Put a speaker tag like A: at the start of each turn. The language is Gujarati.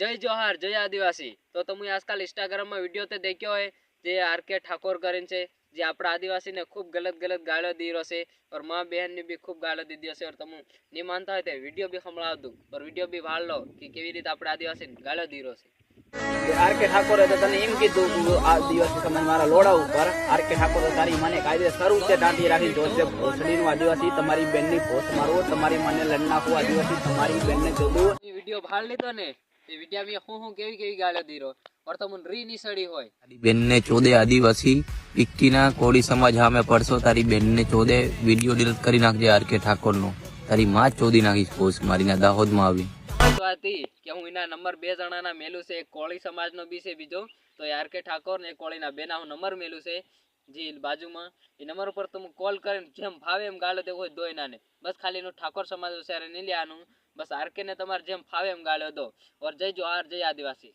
A: જય જોહાર જય આદિવાસી. તો તમે આજકાલ ઇન્સ્ટાગ્રામમાં વીડિયો તે દેખ્યો હોય જે આર કે ઠાકોર કરીને છે જે આપણા આદિવાસીને ખૂબ ગલત ગલત ગાળો દી રહ્યો છે ઓર મા બહેનને બી ખૂબ ગાળો દીધી હશે ઓર તમે નહીં માનતા હોય તો વીડિયો બી સંભળાવ ઓર વીડિયો બી વાળ લો કે કેવી રીતે આપણે આદિવાસીને ગાળો દી રહ્યો છે.
B: આર કે ઠાકોરે તો તને એમ કીધું આ આદિવાસી તમે મારા લોડા ઉપર આર કે ઠાકોર તારી માને કાયદે શરૂ છે દાંડી રાખી જોશે ભોસડીનું આદિવાસી તમારી બેનની ભોસ મારવો તમારી માને લડ નાખવું આદિવાસી તમારી બેનને જોડવું
A: વીડિયો ભાળ લીધો ને વીડિયો હું હું કેવી કેવી ગાળો દીરો? વર્તમાન રી નીસડી હોય.
C: બેનને ચોદે આદિવાસી ઇક્કીના કોળી સમાજ સામે પડશો તારી બેનને ચોદે વીડિયો ડિલીટ કરી નાખજે આર કે ઠાકોરનો. તારી માં ચોદી નાખીશ પોસ્ટ મારીને દાહોદમાં આવી.
A: તો હતી કે હું એના નંબર બે જણાના મેલું છે. એક કોળી સમાજનો બી છે બીજો. તો આર કે ઠાકોર ને કોળીના બેના હું નંબર મેલું છે. જે બાજુમાં. એ નંબર ઉપર તમે કોલ કરીને જેમ ભાવે એમ ગાળો તે હોય દોય નાને બસ ખાલી એનું ઠાકોર સમાજ છે નહીં લેવાનું બસ આરકે ને તમારે જેમ ફાવે એમ ગાળ્યો દો. ઓર જય આર જય આદિવાસી.